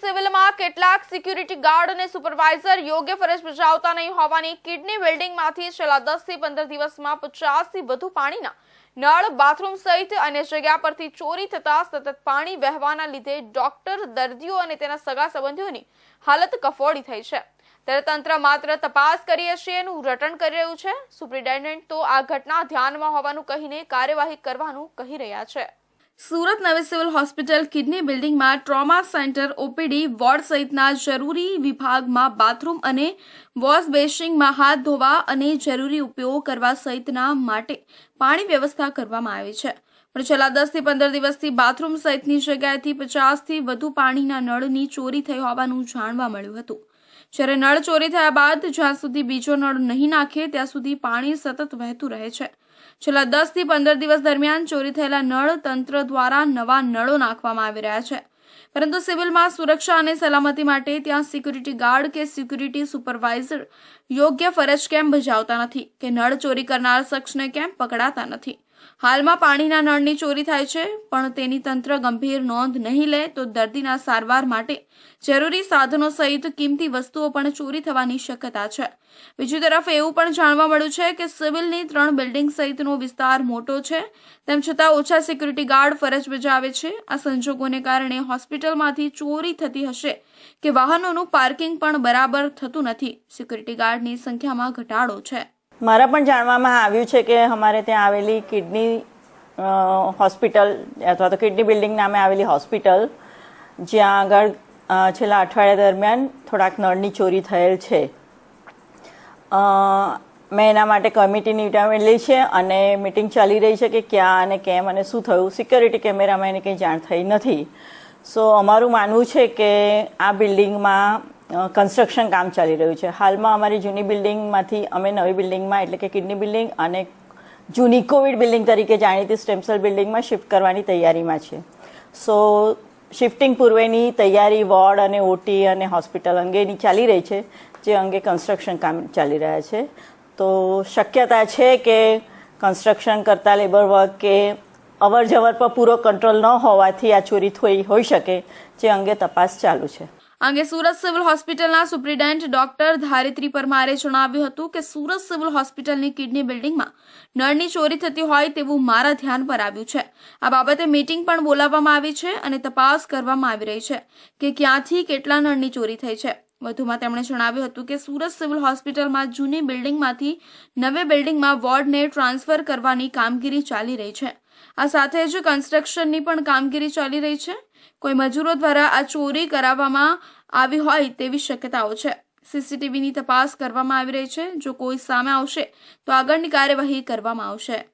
સિવિલમાં કેટલાક security guard અને સુપરવાઇઝર યોગ્ય ફરજ બજાવતા નહીં હોવાની કિડની બિલ્ડિંગમાંથી છેલ્લા દસથી પંદર દિવસમાં પચાસથી વધુ પાણીના નળ, બાથરૂમ સહિત અન્ય જગ્યા પરથી ચોરી થતા સતત પાણી વહેવાના લીધે ડોક્ટર દર્દીઓ અને તેના સગા સંબંધીઓની હાલત કફોડી થઈ છે. ત્યારે તંત્ર માત્ર તપાસ કરીએ છીએ એનું રટણ કરી રહ્યું છે. સુપ્રિન્ટેન્ડન્ટ તો આ ઘટના ધ્યાનમાં હોવાનું કહીને કાર્યવાહી કરવાનું કહી રહ્યા છે. સુરત નવી સિવિલ હોસ્પિટલ કિડની બિલ્ડિંગમાં ટ્રોમા સેન્ટર ઓપીડી વોર્ડ સહિતના જરૂરી વિભાગમાં બાથરૂમ અને વોશ બેસિંગમાં હાથ ધોવા અને જરૂરી ઉપયોગ કરવા સહિતના માટે પાણી વ્યવસ્થા કરવામાં આવી છે. પણ છેલ્લા દસથી પંદર દિવસથી બાથરૂમ સહિતની જગ્યાએથી પચાસથી વધુ પાણીના નળની ચોરી થઈ હોવાનું જાણવા મળ્યું હતું. જ્યારે નળ ચોરી થયા બાદ જ્યાં સુધી બીજો નળ નહીં નાખે, ત્યાં સુધી પાણી સતત વહેતું રહે છે. છેલ્લા દસથી પંદર દિવસ દરમિયાન ચોરી થયેલા નળ તંત્ર દ્વારા નવા નળો નાખવામાં આવી રહ્યા છે. પરંતુ સિવિલમાં સુરક્ષા અને સલામતી માટે ત્યાં સિક્યુરિટી ગાર્ડ કે સિક્યુરિટી સુપરવાઇઝર યોગ્ય ફરજ કેમ બજાવતા નથી? કે નળ ચોરી કરનાર શખ્સને કેમ પકડાતા નથી? હાલમાં પાણીના નળની ચોરી થાય છે, પણ તેની તંત્ર ગંભીર નોંધ નહીં લે તો દર્દીના સારવાર માટે જરૂરી સાધનો સહિત કિંમતી વસ્તુઓ પણ ચોરી થવાની શક્યતા છે. બીજી તરફ એવું પણ જાણવા મળ્યું છે કે સિવિલની ત્રણ બિલ્ડિંગ સહિતનો વિસ્તાર મોટો છે, તેમ છતાં ઓછા સિક્યુરિટી ગાર્ડ ફરજ બજાવે છે. આ સંજોગોને કારણે હોસ્પિટલમાંથી ચોરી થતી હશે કે વાહનોનું પાર્કિંગ પણ બરાબર થતું નથી. સિક્યુરિટી ગાર્ડની સંખ્યામાં ઘટાડો છે. મારા પણ જાણવામાં આવ્યું છે કે અમારે ત્યાં આવેલી કિડની હોસ્પિટલ, અથવા તો કિડની બિલ્ડિંગ નામે આવેલી હોસ્પિટલ, જ્યાં આગળ છેલ્લા અઠવાડિયા દરમિયાન થોડાક નળની ચોરી થયેલ છે. મેં એના માટે કમિટીની મીટિંગ છે અને મિટિંગ ચાલી રહી છે કે ક્યાં અને કેમ અને શું થયું. સિક્યોરિટી કેમેરામાં એને કંઈ જાણ થઈ નથી. સો, અમારું માનવું છે કે આ બિલ્ડિંગમાં કન્સ્ટ્રક્શન કામ ચાલી રહ્યું છે. હાલમાં અમારી જૂની બિલ્ડિંગમાંથી અમે નવી બિલ્ડિંગમાં, એટલે કે કિડની બિલ્ડિંગ અને જૂની કોવિડ બિલ્ડિંગ તરીકે જાણીતી સ્ટેમસેલ બિલ્ડિંગમાં શિફ્ટ કરવાની તૈયારીમાં છે સો શિફ્ટિંગ પૂર્વેની તૈયારી, વોર્ડ અને ઓટી અને હોસ્પિટલ અંગેની ચાલી રહી છે, જે અંગે કન્સ્ટ્રક્શન કામ ચાલી રહ્યા છે. તો શક્યતા છે કે કન્સ્ટ્રક્શન કરતા લેબર વર્ક કે અવર જવર પર પૂરો કંટ્રોલ ન હોવાથી આ ચોરી થઈ, હોઈ શકે, જે અંગે તપાસ ચાલુ છે. અંગે સુરત સિવિલ હોસ્પિટલના સુપ્રિન્ટેન્ડન્ટ ડોક્ટર ધારિત્રી પરમારે જણાવ્યું હતું કે સુરત સિવિલ હોસ્પિટલની કિડની બિલ્ડિંગમાં નળની ચોરી થતી હોય તેવું મારા ધ્યાન પર આવ્યું છે. આ બાબતે મીટિંગ પણ બોલાવવામાં આવી છે અને તપાસ કરવામાં આવી રહી છે કે ક્યાંથી કેટલા નળની ચોરી થઈ છે. વધુમાં તેમણે જણાવ્યું હતું કે સુરત સિવિલ હોસ્પિટલમાં જૂની બિલ્ડિંગમાંથી નવી બિલ્ડિંગમાં વોર્ડને ટ્રાન્સફર કરવાની કામગીરી ચાલી રહી છે. આ સાથે જ કન્સ્ટ્રક્શનની પણ કામગીરી ચાલી રહી છે. કોઈ મજૂરો દ્વારા આ ચોરી કરાવવામાં આવી હોય તેવી શક્યતાઓ છે. સીસીટીવીની તપાસ કરવામાં આવી રહી છે. જો કોઈ સામે આવશે, તો આગળની કાર્યવાહી કરવામાં આવશે.